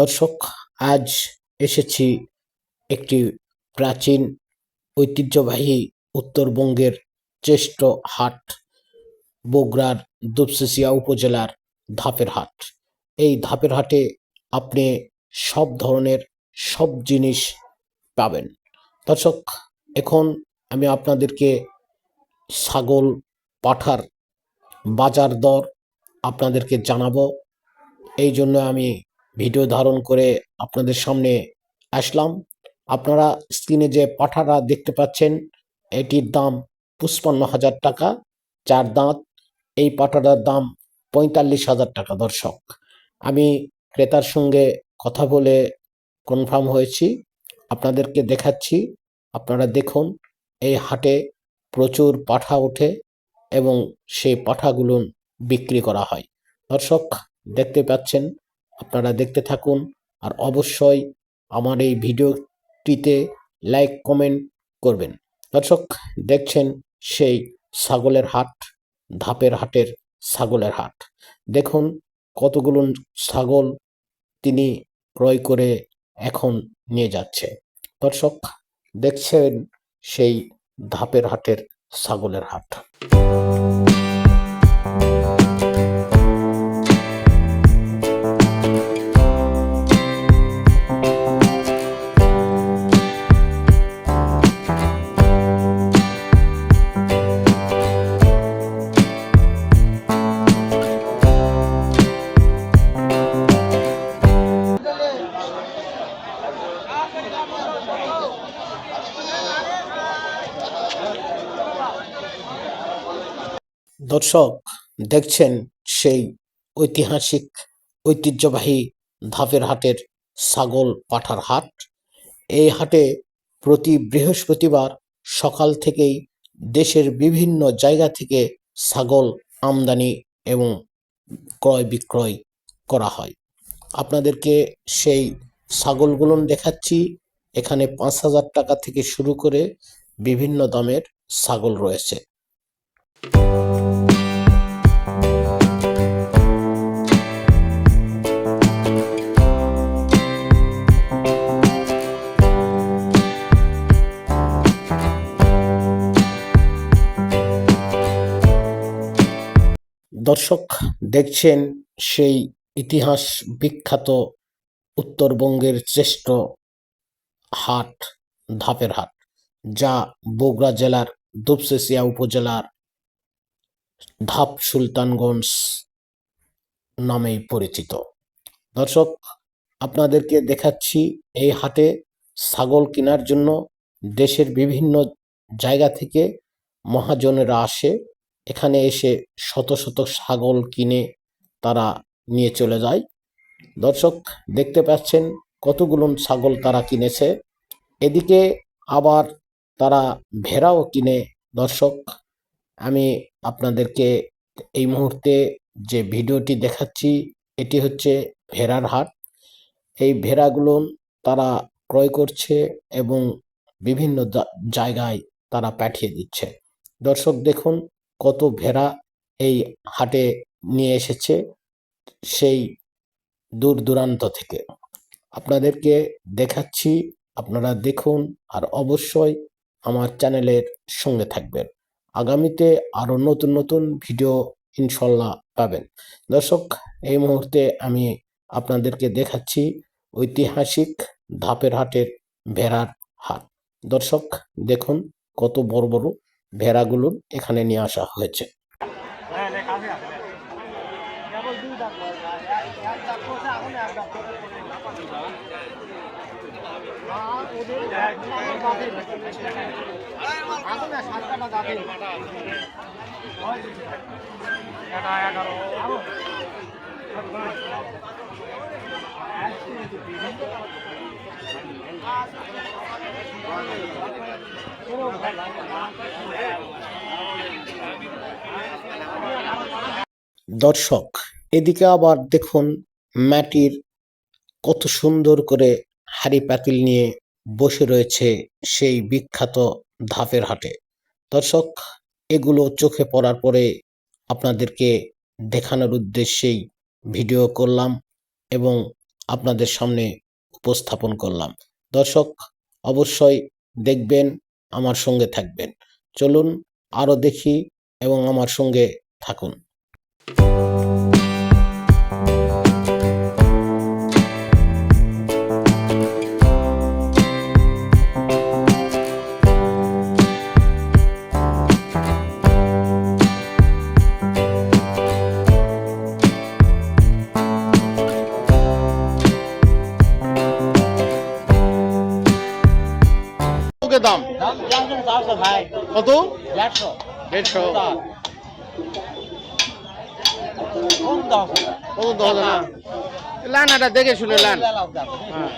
দর্শক, আজ এসেছি একটি প্রাচীন ঐতিহ্যবাহী উত্তরবঙ্গের শ্রেষ্ঠ হাট, বগুড়ার দুপসেসিয়া উপজেলার ধাপের হাট। এই ধাপের হাটে আপনি সব ধরনের সব জিনিস পাবেন। দর্শক, এখন আমি আপনাদেরকে ছাগল পাঠার বাজার দর আপনাদেরকে জানাব। এই জন্য আমি ভিডিও ধারণ করে আপনাদের সামনে আসলাম। আপনারা স্ক্রিনে যে পাঠাটা দেখতে পাচ্ছেন, এটির দাম পঁচপান্ন হাজার টাকা। চার দাঁত, এই পাঠাটার দাম পঁয়তাল্লিশ হাজার টাকা, দর্শক। আমি ক্রেতার সঙ্গে কথা বলে কনফার্ম হয়েছি। আপনাদেরকে দেখাচ্ছি। আপনারা দেখুন, এই হাটে প্রচুর পাঠা ওঠে এবং সেই পাঠাগুলো বিক্রি করা হয়। দর্শক, দেখতে পাচ্ছেন, আপনারা দেখতে থাকুন আর অবশ্যই আমার এই ভিডিওটিতে লাইক, কমেন্ট করবেন। দর্শক, দেখছেন সেই ছাগলের হাট, ধাপের হাটের ছাগলের হাট। দেখুন কতগুলো ছাগল তিনি ক্রয় করে এখন নিয়ে যাচ্ছে। দর্শক, দেখছেন সেই ধাপের হাটের ছাগলের হাট। দর্শক দেখছেন সেই ঐতিহাসিক, ঐতিহ্যবাহী ধাপের হাটের ছাগল পাঠার হাট। এই হাটে প্রতি বৃহস্পতিবার সকাল থেকেই দেশের বিভিন্ন জায়গা থেকে ছাগল আমদানি এবং ক্রয় বিক্রয় করা হয়। আপনাদেরকে সেই ছাগলগুলো দেখাচ্ছি। এখানে পাঁচ হাজার টাকা থেকে শুরু করে বিভিন্ন দামের ছাগল রয়েছে। দর্শক দেখছেন সেই ইতিহাস বিখ্যাত উত্তরবঙ্গের শ্রেষ্ঠ হাট, ধাপের হাট, যা বগুড়া জেলার দুপসেসিয়া উপজেলার ধাপ সুলতানগঞ্জ নামেই পরিচিত। দর্শক, আপনাদেরকে দেখাচ্ছি এই হাটে ছাগল কেনার জন্য দেশের বিভিন্ন জায়গা থেকে মহাজনেরা আসে। এখানে এসে শত শত ছাগল কিনে তারা নিয়ে চলে যায়। দর্শক, দেখতে পাচ্ছেন কতগুলো ছাগল তারা কিনেছে। এদিকে আবার তারা ভেড়াও কিনে। দর্শক, আমি আপনাদেরকে এই মুহূর্তে যে ভিডিওটি দেখাচ্ছি, এটি হচ্ছে ভেড়ার হাট। এই ভেড়াগুলো তারা ক্রয় করছে এবং বিভিন্ন জায়গায় তারা পাঠিয়ে দিচ্ছে। দর্শক, দেখুন কত ভেড়া এই হাটে নিয়ে এসেছে সেই দূর দূরান্ত থেকে। আপনাদেরকে দেখাচ্ছি, আপনারা দেখুন আর অবশ্যই আমার চ্যানেলের সঙ্গে থাকবেন। আগামীতে আরও নতুন নতুন ভিডিও ইনশাল্লাহ পাবেন। দর্শক, এই মুহূর্তে আমি আপনাদেরকে দেখাচ্ছি ঐতিহাসিক ধাপের হাটের ভেড়ার হাট। দর্শক, দেখুন কত বড় বড় ভেড়াগুলো এখানে নিয়ে আসা হয়েছে। দর্শক, এদিকে আবার দেখুন মাটির কত সুন্দর করে হাড়ি পাতিল নিয়ে বসে রয়েছে সেই বিখ্যাত ধাপের হাটে। দর্শক, এগুলো চোখে পড়ার পরে আপনাদেরকে দেখানোর উদ্দেশ্যেই ভিডিও করলাম এবং আপনাদের সামনে উপস্থাপন করলাম। দর্শক অবশ্যই দেখবেন আমার সঙ্গে থাকবেন। চলুন আরও দেখি এবং আমার সঙ্গে থাকুন। ওকে দাম? কত? দেড়শো। কত দশ দেখে শুনে লান। হ্যাঁ।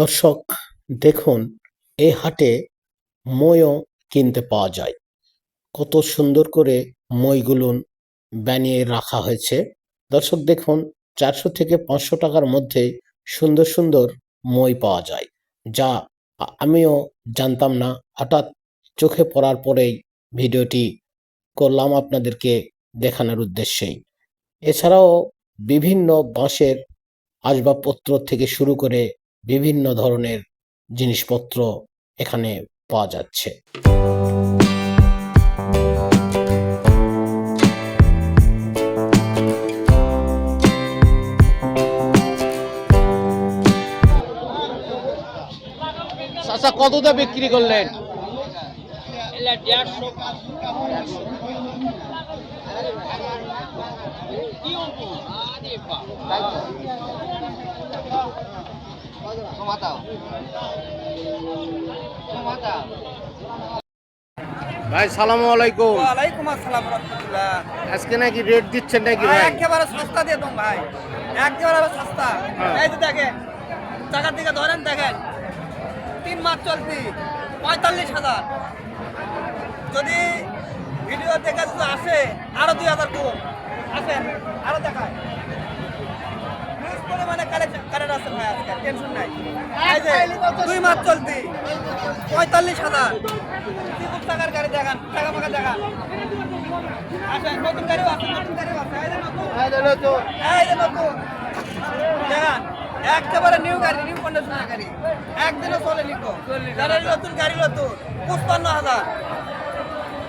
দর্শক, দেখুন এই হাটে মইও কিনতে পাওয়া যায়। কত সুন্দর করে মইগুলো বানিয়ে রাখা হয়েছে। দর্শক, দেখুন, চারশো থেকে পাঁচশো টাকার মধ্যে সুন্দর সুন্দর মই পাওয়া যায়, যা আমিও জানতাম না। হঠাৎ চোখে পড়ার পরেই ভিডিওটি করলাম আপনাদেরকে দেখানোর উদ্দেশ্যেই। এছাড়াও বিভিন্ন বাঁশের আসবাবপত্র থেকে শুরু করে বিভিন্ন ধরনের জিনিসপত্র এখানে পাওয়া যাচ্ছে। চাচা, কত দা বিক্রি করলেন? দেড়শো। ভাই সালাম আলাইকুম। ওয়ালাইকুম আসসালাম রহমতুল্লাহ। আজকে নাকি রেট দিচ্ছেন নাকি ভাই একেবারে সস্তা দিয়ে দাম ভাই। একেবারে সস্তা। হ্যাঁ। এই তো দেখেন টাকার দিকে ধরেন দেখেন। তিন মাস চলতি পঁয়তাল্লিশ হাজার। যদি ভিডিও দেখে যদি আসে আরও দুই হাজার কম। আসেন আরও দেখায়। পরিমাণে কারেন্ট আছে ভাই আজকে টেনশন নাই। দুই মাস চলতি পঁয়তাল্লিশ হাজার। খুব টাকার গাড়ি দেখান টাকা মাকা দেখান। আসেন নতুন গাড়িও আছে নতুন গাড়িও আছে। এই নতুন। দেখান একেবারে নিউ গাড়ি নিউ কন্ডিশনের গাড়ি। একদিনও চলে নিকো গাড়ি নতুন গাড়ি নতুন পঁচপান্ন হাজার।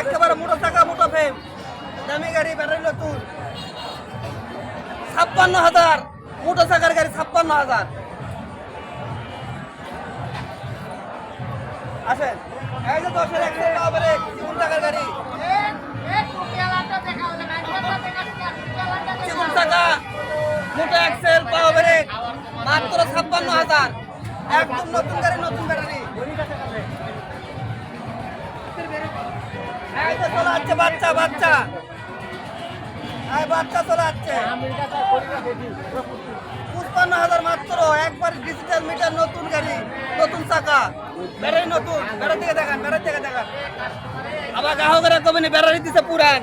একেবারে মোটর টাকা মোটো ফেম দামি গাড়ি ব্যাটারি নতুন ছাপ্পান্ন হাজার। মোটর চাকার গাড়ি ছাপ্পান্ন হাজার। আসেন। এই যে দশের বেড়ে চিকুন টাকার গাড়ি। চিকুন টাকা মোটো এক্সেল পাওয়া বেড়ে মাত্র ছাপ্পান্ন হাজার। একদম নতুন গাড়ি নতুন ব্যাটারি। চলে যাচ্ছে বাচ্চা বাচ্চা। বাচ্চা চলে যাচ্ছে পঁচপান্ন হাজার মাত্র, একবার ডিজিটাল মিটার নতুন গাড়ি, নতুন চাকা। ব্যাটারি নতুন, ব্যাটারি থেকে দেখান, ব্যাটারি থেকে দেখান। আবার গ্রাহকেরা কমেনি, ব্যাটারি দিছে পুরান।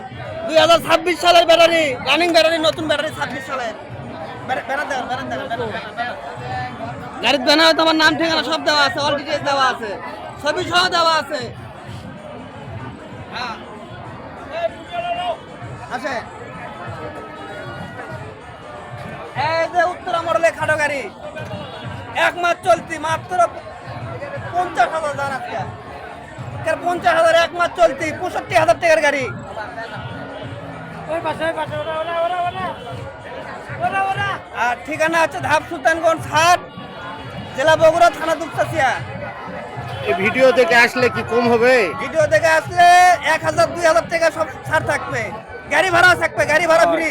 দুই হাজার ছাব্বিশ সালের ব্যাটারি রানিং ব্যাটারি, নতুন ব্যাটারি ছাব্বিশ সালের। ব্যাটারি দেখান ব্যাটারি দেখান। গাড়ির ব্যানার তোমার নাম ঠিকানা সব দেওয়া আছে অল ডিটেলস দেওয়া আছে। ছবি সহ দেওয়া আছে। হ্যাঁ। আছে এই যে উত্তরা মডেলের খাটো গাড়ি। এক মাস চলতি মাত্র পঞ্চাশ হাজার দাম আজকে পঞ্চাশ হাজার এক মাস চলতি পঁয়ষট্টি হাজার টাকার গাড়ি। আর ঠিকানা আছে ধাপ সুলতানগঞ্জ হাট। জেলা বগুড়া থানা দুপচাচিয়া। এই ভিডিও দেখে আসলে কি কম হবে? ভিডিও দেখে আসলে এক হাজার দুই হাজার টাকা সব ছাড় থাকবে। গাড়ি ভাড়া থাকবে গাড়ি ভাড়া ফ্রি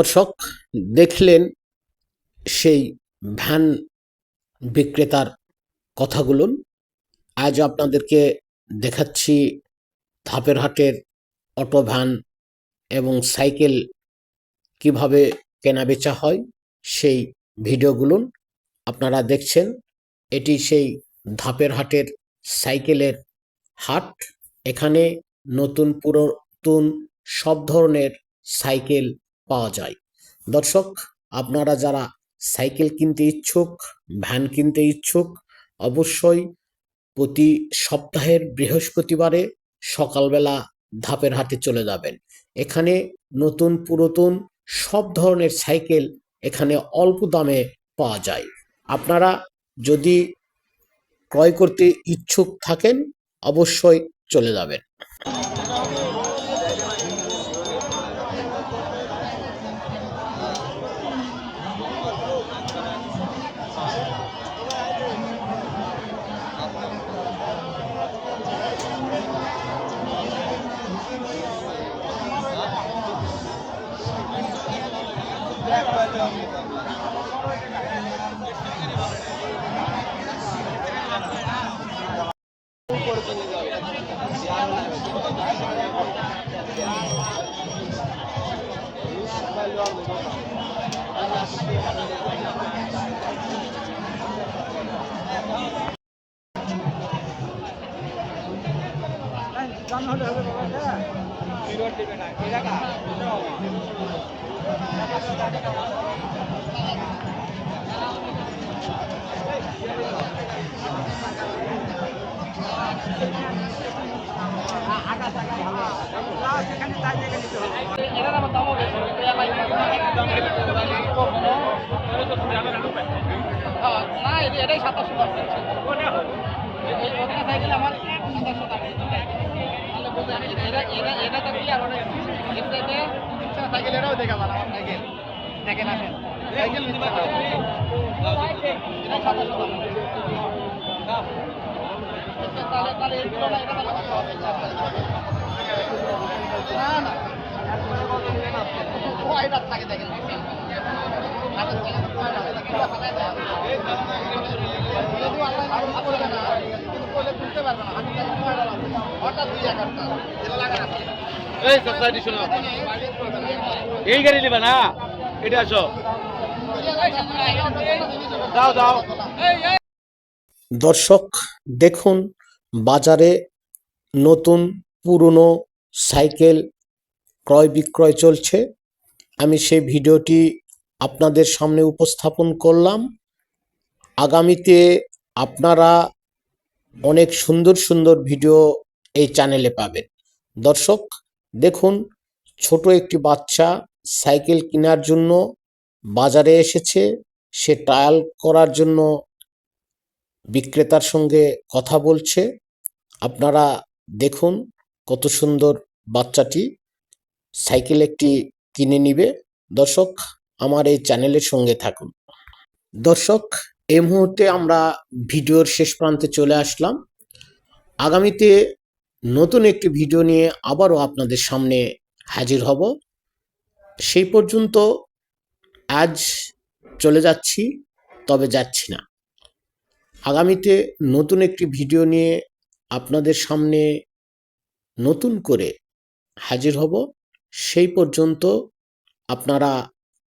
দর্শক দেখলেন সেই ভ্যান বিক্রেতার কথাগুলো। আজ আপনাদেরকে দেখাচ্ছি ধাপের হাটের অটো ভ্যান এবং সাইকেল কীভাবে কেনাবেচা হয় সেই ভিডিওগুলো আপনারা দেখছেন। এটি সেই ধাপের হাটের সাইকেলের হাট। এখানে নতুন পুরাতন সব ধরনের সাইকেল পাওয়া যায়। দর্শক, আপনারা যারা সাইকেল কিনতে ইচ্ছুক, ভ্যান কিনতে ইচ্ছুক, অবশ্যই প্রতি সপ্তাহের বৃহস্পতিবারে সকালবেলা ধাপের হাটে চলে যাবেন। এখানে নতুন, পুরাতন সব ধরনের সাইকেল এখানে অল্প দামে পাওয়া যায়। আপনারা যদি ক্রয় করতে ইচ্ছুক থাকেন, অবশ্যই চলে যাবেন। না এটাই সাতাশশো টাকা ওখানে সাইকেল আমার সাতাশশো টাকা দেখেন আসেন না না কয়টা থাকে দেখেন কয়টা থাকে দেখেন যদিও আল্লাহ বলবে না কিন্তু বলে বুঝতে পারবে না। হাতের থেকে কয়টা লাগবে হঠাৎ দুই এগারোটা। যেটা লাগা এই সোসাইটি শোনো। এই গাড়ি নেবে না। এটা আসো। দাও দাও। দর্শক দেখুন বাজারে নতুন পুরনো সাইকেল ক্রয় বিক্রয় চলছে। আমি সেই ভিডিওটি আপনাদের সামনে উপস্থাপন করলাম। আগামীতে আপনারা অনেক সুন্দর সুন্দর ভিডিও এই চ্যানেলে পাবেন। দর্শক, দেখুন, ছোট একটি বাচ্চা সাইকেল কেনার জন্য বাজারে এসেছে। সে ট্রায়াল করার জন্য বিক্রেতার সঙ্গে কথা বলছে। আপনারা দেখুন কত সুন্দর বাচ্চাটি সাইকেল একটি কিনে নিবে। দর্শক, আমার এই চ্যানেলের সঙ্গে থাকুন। দর্শক এই মুহূর্তে আমরা ভিডিওর শেষ প্রান্তে চলে আসলাম। আগামীতে নতুন একটি ভিডিও নিয়ে আবারও আপনাদের সামনে হাজির হব। সেই পর্যন্ত আজ চলে যাচ্ছি, তবে যাচ্ছি না। আগামীতে নতুন একটি ভিডিও নিয়ে আপনাদের সামনে নতুন করে হাজির হব। সেই পর্যন্ত আপনারা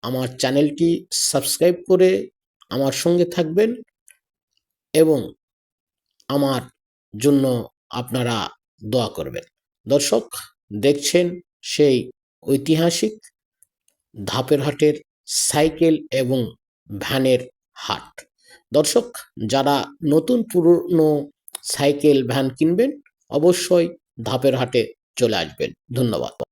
আমার চ্যানেলটি সাবস্ক্রাইব করে আমার সঙ্গে থাকবেন এবং আমার জন্য আপনারা দোয়া করবেন। দর্শক, দেখছেন সেই ঐতিহাসিক ধাপের হাটের সাইকেল এবং ভ্যানের হাট। দর্শক, যারা নতুন পুরনো সাইকেল, ভ্যান কিনবেন, অবশ্যই ধাপের হাটে চলে আসবেন। ধন্যবাদ।